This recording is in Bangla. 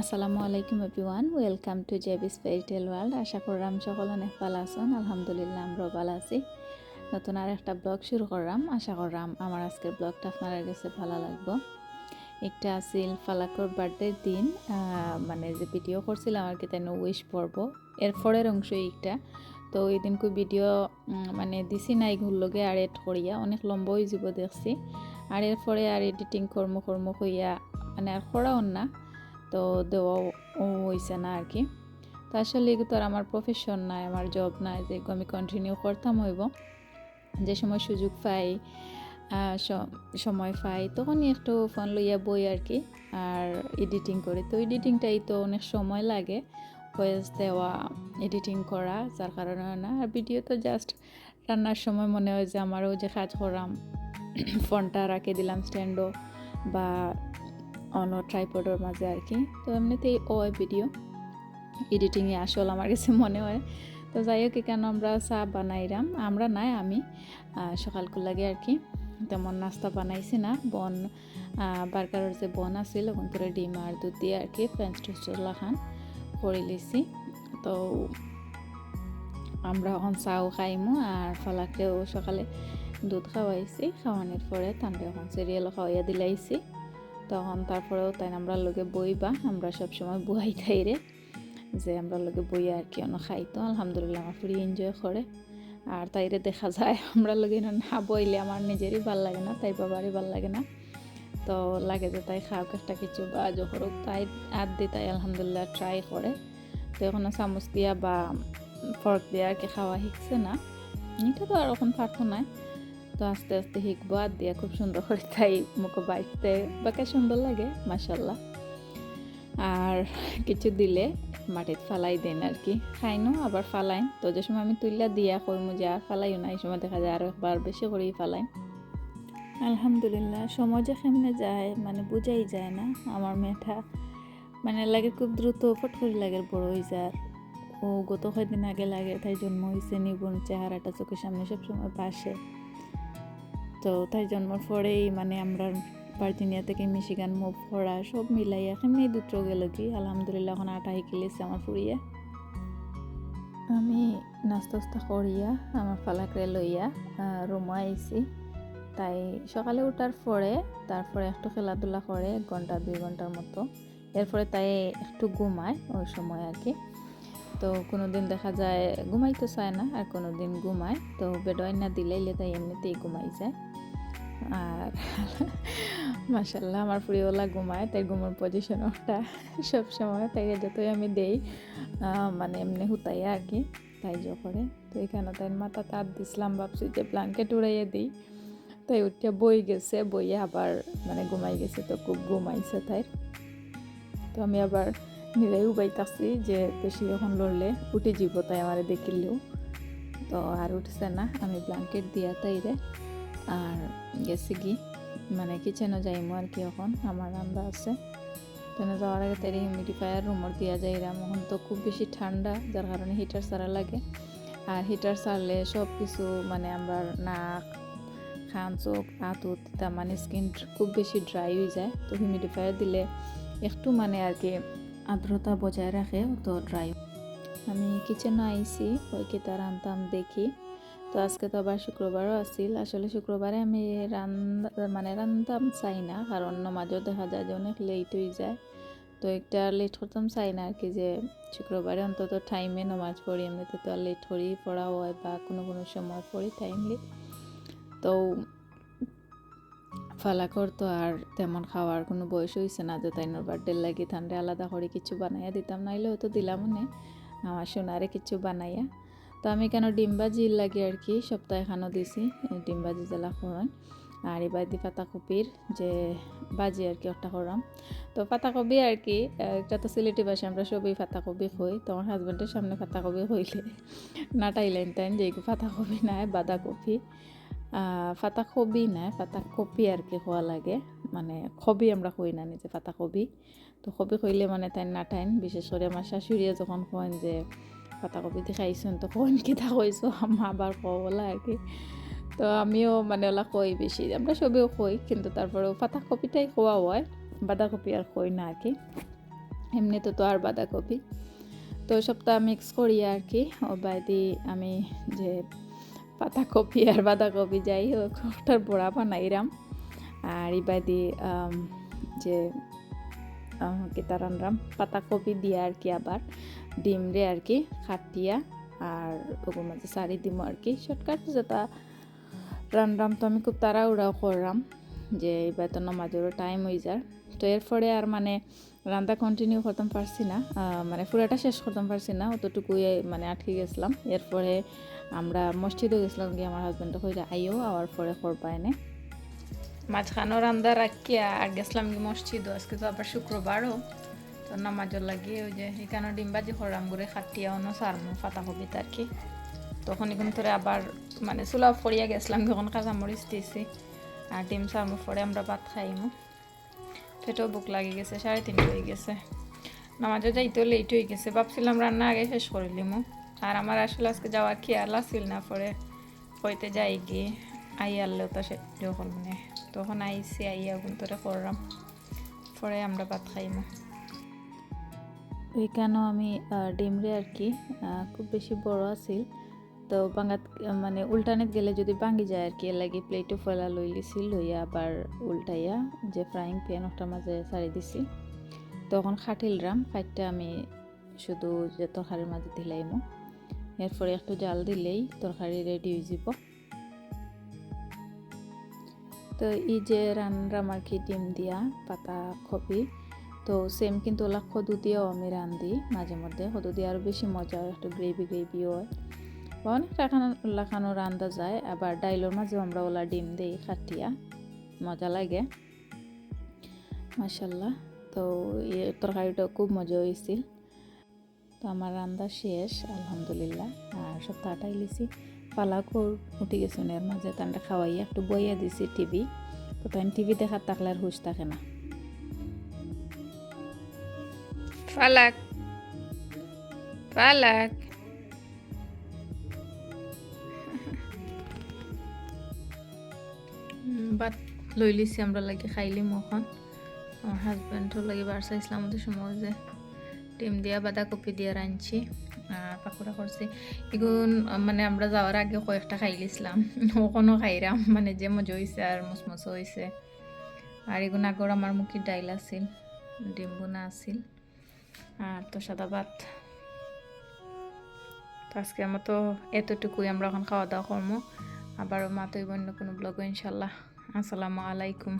আসসালামু আলাইকুম everyone, welcome to জেবিস fairytale world. আশা করলাম সকল অনেক ভালো আছেন। আলহামদুলিল্লাহ, আমরাও ভালো আছি। নতুন আর একটা ব্লগ শুরু করলাম। আশা করলাম আমার আজকের ব্লগটা আপনার কাছে ভালো লাগবো। একটা আছিল ফালাকর বার্থডের দিন মানে যে ভিডিও করছিলাম আর কি, তাই উইশ পর্ব এর পরের অংশ একটা। তো ওই দিনকু ভিডিও মানে দিছি নাই ঘুরলগে আর এড করিয়া, অনেক লম্বা হয়ে যাব দেখছি। আর এরপরে আর এডিটিং কর্ম কর্ম কইয়া মানে আর করাও না। তো দেওয়াও হয়েছে না আর কি। তো আসলে এগুলো তো আর আমার প্রফেশন নাই, আমার জব নাই, যে আমি কন্টিনিউ করতাম হইব। যে সময় সুযোগ পাই সময় পাই, তখনই একটু ফোন লইয়া বই আর কি, আর এডিটিং করি। তো এডিটিংটাই তো অনেক সময় লাগে ভয়েস দেওয়া এডিটিং করা, যার কারণে না। আর ভিডিও তো জাস্ট রান্নার সময় মনে হয় যে আমারও যে কাজ করাম ফোনটা রাখে দিলাম স্ট্যান্ডও বা অন্য ট্রাইপডের মাঝে আর কি তো এমনিতেই ওই ভিডিও এডিটিংয়ে আসল আমার কাছে মনে হয়। তো যাই হোক কেন আমরা চা বানাইলাম আমরা নাই আমি আহ, সকালকু লাগে আর কি তেমন নাস্তা বানাইছি না। বন বার্গারের যে বন আছিল ওখান করে ডিম আর দুধ দিয়ে আর কি ফ্রেঞ্চ টোস্টলা খান করে লিছি। তো আমরা এখন চাও খাইমু আর ফালাকেও সকালে দুধ খাওয়াইছি। খাওয়ানোর পরে তান্ডে এখন সিরিয়ালও খাওয়াইয়া দিলাইছি। তখন তারপরেও তাই আমরা লগে বইবা, আমরা সব সবসময় বুয়াই থাইরে যে আমরা লগে বইয়া আর কি অন্য খাইতো আলহামদুলিল্লাহ আমার ফুরি এনজয় করে। আর তাইরে দেখা যায়, আমরা লগে না বইলে আমার নিজেরই ভালো লাগে না, তাই বাবারই ভালো লাগে না। তো লাগে যে তাই খাওক একটা কিছু বা যখন তাই আর দি তাই আলহামদুলিল্লাহ ট্রাই করে। তো এখনও চামচ দিয়া বা ফর্ক দিয়া আর কি খাওয়া শিখছে না। এটা তো আর এখন পারতো না। তো আস্তে আস্তে শিখব, আর দিয়া খুব সুন্দর করে তাই মুখে বাইতে বাকে সুন্দর লাগে মাসাল্লাহ আর কিছু দিলে মাটিত ফালাই দেন আর কি। খাইনো, আবার ফালাইন। তো যে সময় আমি তুললা দিয়া কইমু যে আর ফালাইও না, এই সময় দেখা যায় আরও একবার বেশি করেই ফালাইন। আলহামদুলিল্লাহ, সময় যে কেমনে যায় মানে বুঝাই যায় না। আমার মেয়েটা মানে লাগে খুব দ্রুত ফট করে লাগে বড় হয়ে যায়। ও গত কয়েকদিন আগে লাগে তাই জন্ম হয়েছে নিবন চেহারাটা চোখের সামনে সবসময় পাশে তো তাই জন্মর পরেই মানে আমরা ভার্জিনিয়া থেকে মিশিগান মুভ করা সব মিলাইয়া এমনি দুটো গেল কি আলহামদুলিল্লাহ এখন আটা শিকিলেছে আমার ফুরিয়া। আমি নাস্তা টাস্তা করিয়া আমার ফালাকরে লইয়া রুমে আইছি। তাই সকালে ওঠার পরে, তারপরে একটু খেলাধুলা করে এক ঘণ্টা, দুই ঘণ্টার মতো। এরপরে তাই একটু ঘুমায় ওই সময় আর কি। তো কোনো দিন দেখা যায়, ঘুমাইতে চায় না, আর কোনো দিন ঘুমায়। তো বেডওয়াই না দিলাইলে তাই এমনিতেই ঘুমাই যায়। আর মাসাল্লাহ আমার প্রিয়লা ঘুমায়, তাই ঘুমার পজিশন ওটা সবসময় তাই যতই আমি দেই মানে এমনি হুতাইয়া আর কি, তাই জো করে। তো এখানে তাই মাথা তার দিছিলাম, ভাবছি যে ব্ল্যাঙ্কেট উড়াইয়ে দিই। তাই উঠে বই গেছে, বইয়ে আবার মানে ঘুমাই গেছে, তো খুব ঘুমাইছে তাই তো আমি আবার নিজেই উবাইতাছি যে বেশি যখন লড়লে উঠে যাব তাই আমার দেখিলেও। তো আর উঠছে না, আমি ব্ল্যাঙ্কেট দিয়া তাইরে। আর গেছে কি? মানে কিচেনে যাইমো আর কি এখন, আমার রান্না আছে। তেনে যাওয়ার আগে তাই হিউমিডিফায়ার রুমর দিয়া যাই রাম এখন তো খুব বেশি ঠান্ডা, যার কারণে হিটার সারা লাগে। আর হিটার সারলে সব কিছু মানে আমার নাক, খান, চোখ আঁতুত তার মানে স্কিন খুব বেশি ড্রাই হয়ে যায়। তো হিউমিডিফায়ার দিলে একটু মানে আর কি আর্দ্রতা বজায় রাখে, তো ড্রাই আমি কিচেনে আইছি, ওই কি তার আনতাম দেখি। তো আজকে তো আবার শুক্রবারও আছিল আসলে শুক্রবারে আমি রান্ধা মানে রান্ধতাম চাই না, কারণ নমাজও দেখা যায় যে অনেক লেট হয়ে যায়। তো একটা লেট করতাম চাই না আর কি যে শুক্রবারে অন্তত টাইমে নমাজ পড়ি, এমনিতে তো আর লেট করেই পড়া হয় বা কোনো কোনো সময় পড়ি টাইমলি তো ফালাকর তো আর তেমন খাওয়ার কোনো বয়স হয়েছে না যে তাইনোর বার্থডে লাগি ঠান্ডা আলাদা করে কিছু বানাইয়া দিতাম নাইলে হয়তো দিলাম নে। আমার সোনারে কিছু বানাইয়া। তো আমি কেন ডিমবাজি লাগে আর কি, সপ্তাহে খানো দিছি ডিমবাজি জেলা করেন আর এবার দি পাতাকপির যে বাজি আর কি, ওটা করাম তো পাতাকপি আর কি এটা তো সিলেটি ভাষা আমরা সবই পাতাকপি খুঁই, তো আমার হাজব্যান্ডের সামনে পাতাকপি হইলে নাটাইলেন তাই যে পাতাকপি নাই, বাঁধাকপি। ফাতা কবি নাই ফাতা কপি আর কি খোয়া লাগে। মানে কবি আমরা কই না নিজে ফাতা কবি তো কবি কইলে মানে তাই নাটাইন বিশেষ করে আমার শাশুড়িয়ে যখন কয়েন যে পাতা কপি দিয়ে খাইছেন, তো কোন কিতা কইছো আমা আবার কবলা আর কি তো আমিও মানে ওলা কই বেশি আমরা সবেও কই কিন্তু তারপরেও পাতা কপিটাই খোয়া হয়, বাঁধাকপি আর কই না আর কি। এমনিতে তো আর বাঁধাকপি। তো সবটা মিক্স করি আর কি ও বাইদি আমি যে পাতাকপি আর বাঁধাকপি যাই ওটার বড়া বানাইরাম আর ইবাদি যে কিতা রান্নাম পাতাকপি দিয়ে আর কি আবার ডিম রে আর কি খাটিয়া আর ওগুলো মাঝে সারি দিম আর কি শর্টকাট যেটা রান্নাম তো আমি খুব তাড়াহুড়াও করলাম যে এবার তো নামাজেরও টাইম হয়ে যায় তো এরপরে আর মানে রান্না কন্টিনিউ করতাম পারছি না মানে পুরোটা শেষ করতাম পারছি না, অতটুকুই মানে আটকে গেছিলাম। এরপরে আমরা মসজিদও গেছিলাম গিয়ে আমার হাজব্যান্ডে কইলে আইও আওয়ার পরে করবা এনে। মাঝখানো রান্দা রাখিয়া আর গেছিলাম কি মসজিদ আজকে তো আবার শুক্রবারও। তো নামাজও লাগিয়ে ওই যে এখানে ডিমবাজি খরাম করে খাটিয়া অন্য সারমো পাতা কবি আর কি। তখন এখন ধরে আবার মানে চুলা ফরিয়া গেছিলাম, যখন কাঁচামরিচ দিয়েছি আর ডিম সারমো পরে আমরা ভাত খাইমু। পেটেও বুক লাগে গেছে, সাড়ে তিনটে হয়ে গেছে। নামাজও যাইতেও লেট হয়ে গেছে, ভাবছিলাম রান্না আগে শেষ করিলিমু আর আমার আসলে আজকে যাওয়ার খেয়াল আসছিল না পরে, হইতে যাই গিয়ে। আই আনলেও তো সে যখন মানে তখন আইসি, আইয়া গুণ তোরে করলাম পরে আমরা ভাত খাইমু। ওইখানেও আমি ডিমরে আর কি খুব বেশি বড় আছিল তো বাঙ্গাত মানে উল্টানিত গেলে যদি ভাঙি যায় আর কি, এর লাগি প্লেটও ফেলা লই লিছি লইয়া আবার উল্টাইয়া যে ফ্রাইং প্যান ওটার মাঝে সারি দিছি। তখন খাটিল খাটিলরাম খাইটটা আমি শুধু যে তরকারির মাঝে দিলাইমু। এরপরে একটু জাল দিলেই তরকারি রেডি হয়ে যাব তো এই যে রান্নাম আর কি ডিম দিয়া পাতা, কপি, তো সেম কিন্তু ওলা খদু দিয়েও আমি রান্ধি মাঝে মধ্যে। খদু দিয়ে আরও বেশি মজা হয়, একটু গ্রেভি গ্রেভিও হয়। বা অনেক রাখানো, লাখানো রান্ধা যায়, আবার ডাইলের মাঝেও আমরা ওলা ডিম দিই খাটিয়া। মজা লাগে। মাসাল্লাহ তো তরকারিটাও খুব মজা হয়েছিল তো আমার রান্না শেষ, আলহামদুলিল্লাহ। আর সপ্তাহটাই লিছি পালাকও উঠে গেছে এর মাঝে তানটা খাওয়াইয়া একটু বইয়া দিছি টিভি তো তাই টিভি দেখার থাকলে আর হুশ থাকে না। ফালাক ফালাক বাট লৈ লিছি আমরা লাগে খাইলি মখন আমার হাজব্যান্ডও লাগে বারসা ইসলামদের সময় যে। ডিম দিয়া বাঁধাকপি দিয়া রাঁধছি আর পাকোড়া করছি এগুন মানে আমরা যাওয়ার আগে কয়েকটা খাইলিছিলাম ওখানেও খাইরাম মানে যে মজা হয়েছে আর মুসমুসো হয়েছে আর এগুন আগর আমার মুখের ডাইল আছিল, ডিম আছিল, আর তো সাদা ভাত। তো আজকে আমার তো এতটুকুই, আমরা এখন খাওয়া দাওয়া করব আবারও মা তো অন্য কোনো ব্লগ ইনশাল্লাহ। আসসালামু আলাইকুম।